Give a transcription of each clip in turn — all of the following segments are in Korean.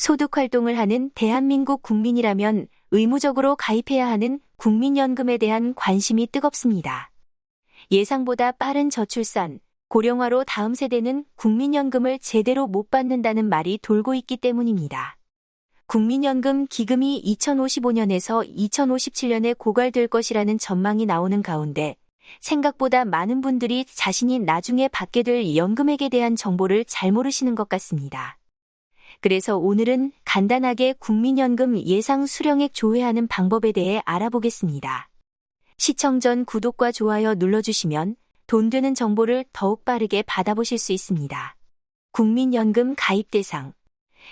소득 활동을 하는 대한민국 국민이라면 의무적으로 가입해야 하는 국민연금에 대한 관심이 뜨겁습니다. 예상보다 빠른 저출산, 고령화로 다음 세대는 국민연금을 제대로 못 받는다는 말이 돌고 있기 때문입니다. 국민연금 기금이 2055년에서 2057년에 고갈될 것이라는 전망이 나오는 가운데 생각보다 많은 분들이 자신이 나중에 받게 될 연금액에 대한 정보를 잘 모르시는 것 같습니다. 그래서 오늘은 간단하게 국민연금 예상 수령액 조회하는 방법에 대해 알아보겠습니다. 시청 전 구독과 좋아요 눌러주시면 돈 되는 정보를 더욱 빠르게 받아보실 수 있습니다. 국민연금 가입 대상.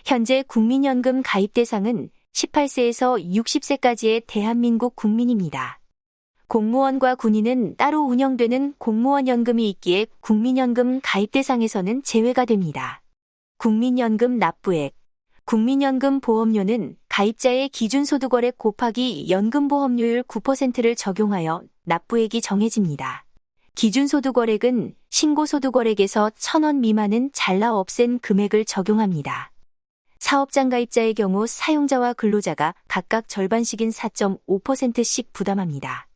현재 국민연금 가입 대상은 18세에서 60세까지의 대한민국 국민입니다. 공무원과 군인은 따로 운영되는 공무원 연금이 있기에 국민연금 가입 대상에서는 제외가 됩니다. 국민연금 납부액. 국민연금 보험료는 가입자의 기준소득월액 곱하기 연금보험료율 9%를 적용하여 납부액이 정해집니다. 기준소득월액은 신고소득월액에서 1000원 미만은 잘라 없앤 금액을 적용합니다. 사업장 가입자의 경우 사용자와 근로자가 각각 절반씩인 4.5%씩 부담합니다.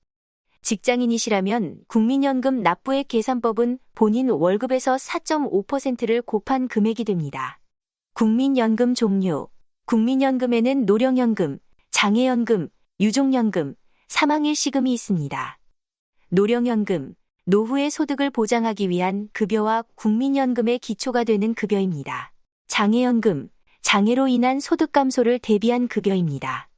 직장인이시라면 국민연금 납부액 계산법은 본인 월급에서 4.5%를 곱한 금액이 됩니다. 국민연금 종류. 국민연금에는 노령연금, 장애연금, 유족연금, 사망일 시금이 있습니다. 노령연금, 노후의 소득을 보장하기 위한 급여와 국민연금의 기초가 되는 급여입니다. 장애연금, 장애로 인한 소득 감소를 대비한 급여입니다.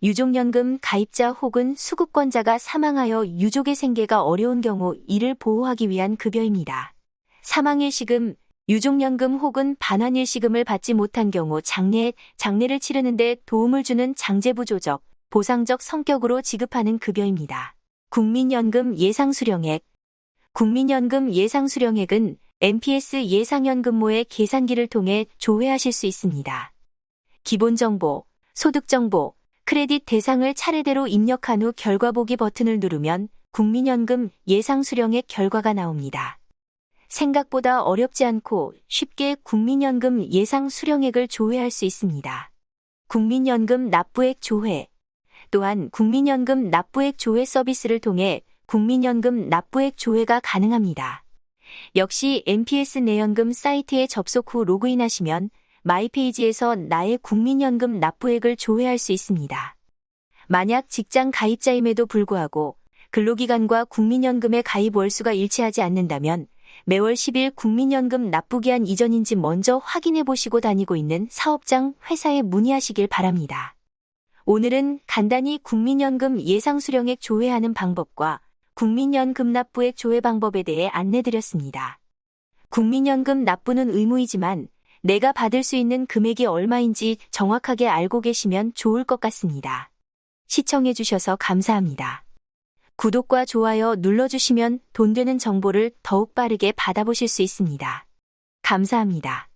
유족연금 가입자 혹은 수급권자가 사망하여 유족의 생계가 어려운 경우 이를 보호하기 위한 급여입니다. 사망일시금, 유족연금 혹은 반환일시금을 받지 못한 경우 장례, 장례를 치르는데 도움을 주는 장제부조적, 보상적 성격으로 지급하는 급여입니다. 국민연금 예상수령액 국민연금 예상수령액은 NPS 예상연금모의 계산기를 통해 조회하실 수 있습니다. 기본정보, 소득정보, 크레딧 대상을 차례대로 입력한 후 결과 보기 버튼을 누르면 국민연금 예상 수령액 결과가 나옵니다. 생각보다 어렵지 않고 쉽게 국민연금 예상 수령액을 조회할 수 있습니다. 국민연금 납부액 조회 또한 국민연금 납부액 조회 서비스를 통해 국민연금 납부액 조회가 가능합니다. 역시 NPS 내연금 사이트에 접속 후 로그인하시면 마이페이지에서 나의 국민연금 납부액을 조회할 수 있습니다. 만약 직장 가입자임에도 불구하고 근로기간과 국민연금의 가입 월수가 일치하지 않는다면 매월 10일 국민연금 납부기한 이전인지 먼저 확인해 보시고 다니고 있는 사업장 회사에 문의하시길 바랍니다. 오늘은 간단히 국민연금 예상 수령액 조회하는 방법과 국민연금 납부액 조회 방법에 대해 안내드렸습니다. 국민연금 납부는 의무이지만 내가 받을 수 있는 금액이 얼마인지 정확하게 알고 계시면 좋을 것 같습니다. 시청해주셔서 감사합니다. 구독과 좋아요 눌러주시면 돈 되는 정보를 더욱 빠르게 받아보실 수 있습니다. 감사합니다.